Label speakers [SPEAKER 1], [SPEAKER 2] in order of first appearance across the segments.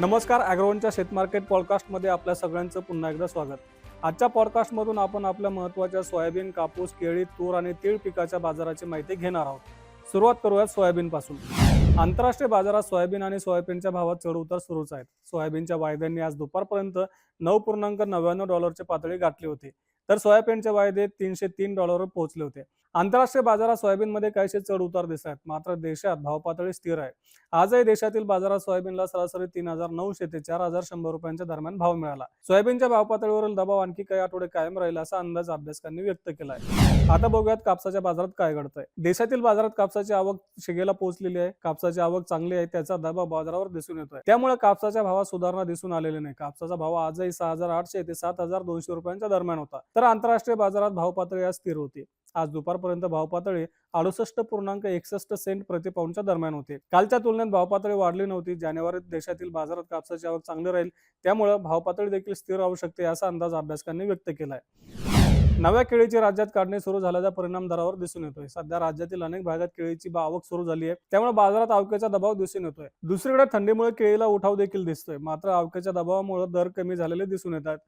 [SPEAKER 1] नमस्कार ॲग्रोवनच्या शेतमार्केट पॉडकास्टमध्ये आपल्या सगळ्यांचं पुन्हा एकदा स्वागत. आजच्या पॉडकास्टमधून आपण आपल्या महत्त्वाच्या सोयाबीन कापूस केळी तूर आणि तीळ पिकाच्या बाजाराची माहिती घेणार आहोत. सुरुवात करूयात सोयाबीनपासून. आंतरराष्ट्रीय बाजारात सोयाबीन आणि सोयाबीनच्या भावात चढउतार सुरूच आहेत. सोयाबीनच्या वायद्यांनी आज दुपारपर्यंत नऊ पूर्णांक नव्याण्णव डॉलरची पातळी गाठली होती. तर सोयाबीनचे वायदे तीनशे तीन डॉलरवर पोहोचले होते. आंतरराष्ट्रीय बाजारात सोयाबीनमध्ये काहीसे चढ उतार दिसत आहेत. मात्र देशात भाव पातळी स्थिर आहे. आजही देशातील बाजारात सोयाबीनला सरासरी तीन हजार नऊशे ते चार हजार शंभर रुपयांच्या दरम्यान भाव मिळाला. सोयाबीनच्या भावपातळीवरील दबाव आणखी काही आठवडे कायम राहील असा अंदाज अभ्यासकांनी व्यक्त केला आहे आता बघूयात कापसाच्या बाजारात काय घडतंय. देशातील बाजारात कापसाची आवक शिगेला पोहोचलेली आहे. कापसाची आवक चांगली आहे त्याचा दबाव बाजारावर दिसून येतोय. त्यामुळे कापसाच्या भावात सुधारणा दिसून आलेली नाही. कापसाचा भाव आजही सहा हजार आठशे ते सात हजार दोनशे रुपयांच्या दरम्यान होता. तर आंतरराष्ट्रीय बाजारात भाव पातळी आज स्थिर होती. आज दुपारपर्यंत भाव पातळी अडुसष्ट पूर्णांक एकसष्ट सेंट प्रतिपाऊंडच्या दरम्यान होते. कालच्या तुलनेत भाव पातळी वाढली नव्हती. जानेवारीत देशातील बाजारात कापसाची आवक चांगली राहील. त्यामुळे भाव पातळी देखील स्थिर राहू शकते असा अंदाज अभ्यासकांनी व्यक्त केलाय. नव्या केळीची राज्यात काढणी सुरू झाल्याचा परिणाम दरावर दिसून येतोय. सध्या राज्यातील अनेक भागात केळीची आवक सुरू झाली आहे. त्यामुळे बाजारात आवकेचा दबाव दिसून येतोय. दुसरीकडे थंडीमुळे केळीला उठाव देखील दिसतोय. मात्र आवकेच्या दबावामुळे दर कमी झालेले दिसून येतात.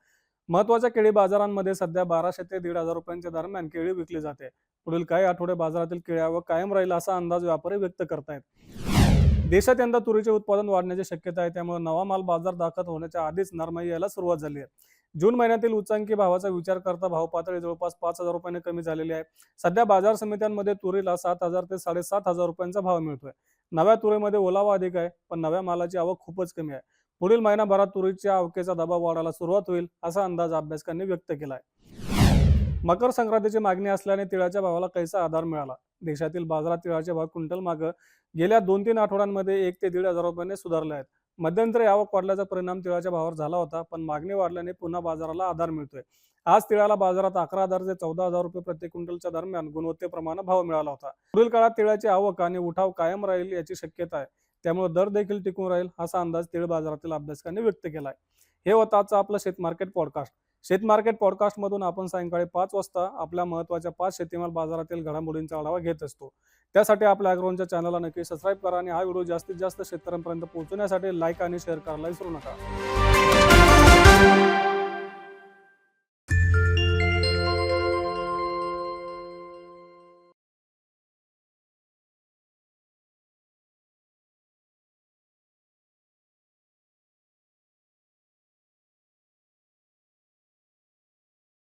[SPEAKER 1] महत्त्वाच्या केळी बाजारांमध्ये सध्या बाराशे ते दीड हजार रुपयांच्या दरम्यान केळी विकली जाते. पुढील काही आठवडे बाजारातील केळ्यावर कायम राहील असा अंदाज व्यापारी व्यक्त करतायत. देशात यंदा तुरीचे उत्पादन वाढण्याची शक्यता आहे त्यामुळे नवा माल बाजार दाखल होण्याच्या आधीच नरमाई यायला सुरुवात झाली आहे. जून महिन्यातील उच्चांकी भावाचा विचार करता भाव पातळी जवळपास पाच हजार रुपयांनी कमी झालेली आहे. सध्या बाजार समित्यांमध्ये तुरीला सात हजार ते साडेसात हजार रुपयांचा भाव मिळतोय. नव्या तुरीमध्ये ओलावा अधिक आहे पण नव्या मालाची आवक खूपच कमी आहे. पुढील महिनाभरात तुरीच्या आवकेचा दबाव वाढायला सुरुवात होईल असा अंदाज अभ्यासकांनी व्यक्त केला आहे मकर संक्रांतीची मागणी असल्याने तिळाच्या भावाला कैसा आधार मिळाला? देशातील बाजारात तिळाचे भाव क्विंटल मागं गेल्या दोन तीन आठवड्यांमध्ये एक ते दीड हजार रुपयांनी सुधारले आहेत. मध्यंतरी आवक वाढल्याचा परिणाम तिळाच्या भावावर झाला होता पण मागणी वाढल्याने पुन्हा बाजाराला आधार मिळतोय. आज तिळाला बाजारात अकरा हजार ते चौदा हजार रुपये प्रति क्विंटलच्या दरम्यान गुणवत्तेप्रमाणे भाव मिळाला होता. पुढील काळात तिळाची आवक आणि उठाव कायम राहील याची शक्यता आहे. त्यामुळे दर देखील टिकून राहील असा अंदाज तीळ बाजारातील अभ्यासकांनी व्यक्त केलाय. हे होतं आजचं आपलं शेतमार्केट पॉडकास्ट शेतमार्केट पॉडकास्टमधून आपण सायंकाळी पाच वाजता आपल्या महत्त्वाच्या पाच शेतीमाल बाजारातील घडामोडींचा आढावा घेत असतो. त्यासाठी आपल्या अॅग्रोनच्या चॅनलला नक्की सबस्क्राईब करा आणि हा व्हिडिओ जास्तीत जास्त शेतकऱ्यांपर्यंत पोहोचण्यासाठी लाईक आणि शेअर करायला विसरू नका.